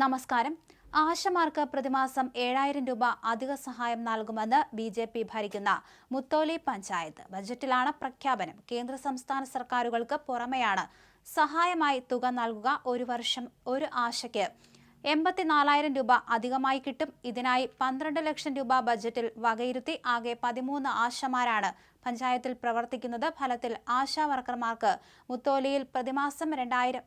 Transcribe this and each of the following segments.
നമസ്കാരം. ആശമാർക്ക് പ്രതിമാസം ഏഴായിരം രൂപ അധിക സഹായം നൽകുമെന്ന് ബി ജെ പി ഭരിക്കുന്ന മുത്തോലി പഞ്ചായത്ത്. ബജറ്റിലാണ് പ്രഖ്യാപനം. കേന്ദ്ര സംസ്ഥാന സർക്കാരുകൾക്ക് പുറമെയാണ് സഹായമായി തുക നൽകുക ഒരു വർഷം ഒരു ആശയ്ക്ക്. എൺപത്തിനാലായിരം രൂപ അധികമായി കിട്ടും. ഇതിനായി പന്ത്രണ്ട് ലക്ഷം രൂപ ബജറ്റിൽ വകയിരുത്തി ആകെ പതിമൂന്ന് ആശമാരാണ് പഞ്ചായത്തിൽ പ്രവർത്തിക്കുന്നത്. ഫലത്തിൽ ആശാ വർക്കർമാർക്ക് മുത്തോലിയിൽ പ്രതിമാസം രണ്ടായിരം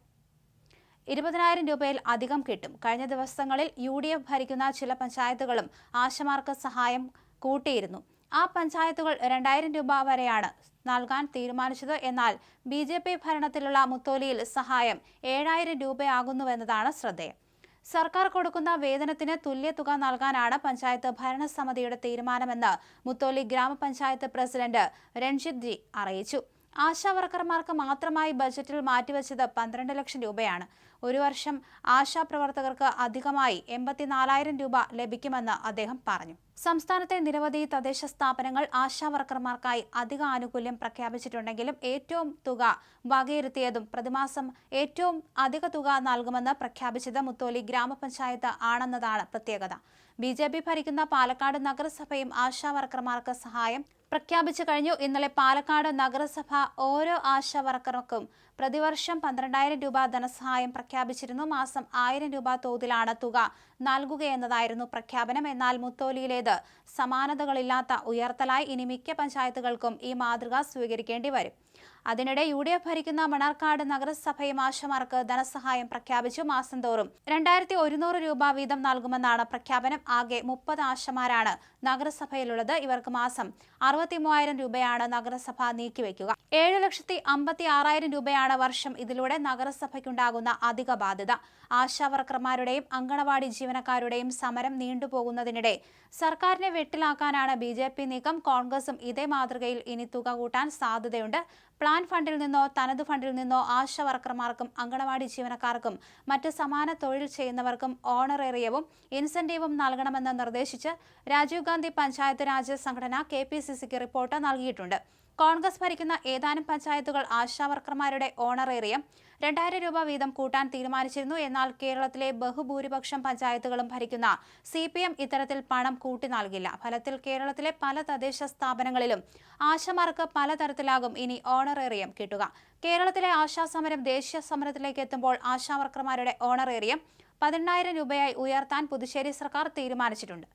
ഇരുപതിനായിരം രൂപയിൽ അധികം കിട്ടും. കഴിഞ്ഞ ദിവസങ്ങളിൽ യു ഡി എഫ് ഭരിക്കുന്ന ചില പഞ്ചായത്തുകളും ആശമാർക്ക് സഹായം കൂട്ടിയിരുന്നു. ആ പഞ്ചായത്തുകൾ രണ്ടായിരം രൂപ വരെയാണ് നൽകാൻ തീരുമാനിച്ചത്. എന്നാൽ ബി ജെ പി ഭരണത്തിലുള്ള മുത്തോലിയിൽ സഹായം ഏഴായിരം രൂപയാകുന്നുവെന്നതാണ് ശ്രദ്ധേയം. സർക്കാർ കൊടുക്കുന്ന വേതനത്തിന് തുല്യ തുക നൽകാനാണ് പഞ്ചായത്ത് ഭരണസമിതിയുടെ തീരുമാനമെന്ന് മുത്തോലി ഗ്രാമപഞ്ചായത്ത് പ്രസിഡന്റ് രൺജിത് ജി അറിയിച്ചു. ആശാ വർക്കർമാർക്ക് മാത്രമായി ബജറ്റിൽ മാറ്റിവെച്ചത് പന്ത്രണ്ട് ലക്ഷം രൂപയാണ്. ഒരു വർഷം ആശാ പ്രവർത്തകർക്ക് അധികമായി എൺപത്തിനാലായിരം രൂപ ലഭിക്കുമെന്ന് അദ്ദേഹം പറഞ്ഞു. സംസ്ഥാനത്തെ നിരവധി തദ്ദേശ സ്ഥാപനങ്ങൾ ആശാവർക്കർമാർക്കായി അധിക ആനുകൂല്യം പ്രഖ്യാപിച്ചിട്ടുണ്ടെങ്കിലും ഏറ്റവും തുക വകയിരുത്തിയതും പ്രതിമാസം ഏറ്റവും അധിക തുക നൽകുമെന്ന് പ്രഖ്യാപിച്ചത് മുത്തോലി ഗ്രാമപഞ്ചായത്ത് ആണെന്നതാണ് പ്രത്യേകത. ബി ഭരിക്കുന്ന പാലക്കാട് നഗരസഭയും ആശാവർക്കർമാർക്ക് സഹായം പ്രഖ്യാപിച്ചു കഴിഞ്ഞു. ഇന്നലെ പാലക്കാട് നഗരസഭ ഓരോ ആശ വർക്കർക്കും പ്രതിവർഷം പന്ത്രണ്ടായിരം രൂപ ധനസഹായം പ്രഖ്യാപിച്ചിരുന്നു. മാസം ആയിരം രൂപ തോതിലാണ് തുക നൽകുകയെന്നതായിരുന്നു പ്രഖ്യാപനം. എന്നാൽ മുത്തോലിയിലേത് സമാനതകളില്ലാത്ത ഉയർത്തലായി ഇനി മിക്ക പഞ്ചായത്തുകൾക്കും ഈ മാതൃക സ്വീകരിക്കേണ്ടി വരും. അതിനിടെ യു ഡി എഫ് ഭരിക്കുന്ന മണർക്കാട് നഗരസഭയും ആശമാർക്ക് ധനസഹായം പ്രഖ്യാപിച്ചു മാസം തോറും രണ്ടായിരത്തി ഒരുന്നൂറ് രൂപ വീതം നൽകുമെന്നാണ് പ്രഖ്യാപനം. ആകെ മുപ്പത് ആശമാരാണ് നഗരസഭയിലുള്ളത്. ഇവർക്ക് മാസം അറുപത്തി മൂവായിരം രൂപയാണ് നഗരസഭ നീക്കിവെക്കുക. ഏഴ് ലക്ഷത്തി അമ്പത്തി ആറായിരം രൂപയാണ് വർഷം ഇതിലൂടെ നഗരസഭയ്ക്കുണ്ടാകുന്ന അധിക ബാധ്യത. ആശാവർക്കർമാരുടെയും അങ്കണവാടി ജീവനക്കാരുടെയും സമരം നീണ്ടുപോകുന്നതിനിടെ സർക്കാരിനെ വെട്ടിലാക്കാനാണ് ബി നീക്കം. കോൺഗ്രസും ഇതേ മാതൃകയിൽ ഇനി തുക കൂട്ടാൻ സാധ്യതയുണ്ട്. പ്ലാൻ ഫണ്ടിൽ നിന്നോ തനത് ഫണ്ടിൽ നിന്നോ ആശ വർക്കർമാർക്കും അങ്കണവാടി ജീവനക്കാർക്കും മറ്റ് സമാന തൊഴിൽ ചെയ്യുന്നവർക്കും ഓണറേറിയവും ഇൻസെന്റീവും നൽകണമെന്ന് നിർദ്ദേശിച്ച് രാജീവ് ഗാന്ധി പഞ്ചായത്ത് രാജ് സംഘടന കെ റിപ്പോർട്ട് നൽകിയിട്ടുണ്ട്. കോൺഗ്രസ് ഭരിക്കുന്ന ഏതാനും പഞ്ചായത്തുകൾ ആശാവർക്കർമാരുടെ ഓണറേറിയം രണ്ടായിരം രൂപ വീതം കൂട്ടാൻ തീരുമാനിച്ചിരുന്നു. എന്നാൽ കേരളത്തിലെ ബഹുഭൂരിപക്ഷം പഞ്ചായത്തുകളും ഭരിക്കുന്ന സി പി എം ഇത്തരത്തിൽ പണം കൂട്ടി നൽകില്ല. ഫലത്തിൽ കേരളത്തിലെ പല തദ്ദേശ സ്ഥാപനങ്ങളിലും ആശമാർക്ക് പലതരത്തിലാകും ഇനി ഓണറേറിയം കിട്ടുക. കേരളത്തിലെ ആശാസമരം ദേശീയ സമരത്തിലേക്ക് എത്തുമ്പോൾ ആശാവർക്കർമാരുടെ ഓണറേറിയം പതിനെണ്ണായിരം രൂപയായി ഉയർത്താൻ പുതുശ്ശേരി സർക്കാർ തീരുമാനിച്ചിട്ടുണ്ട്.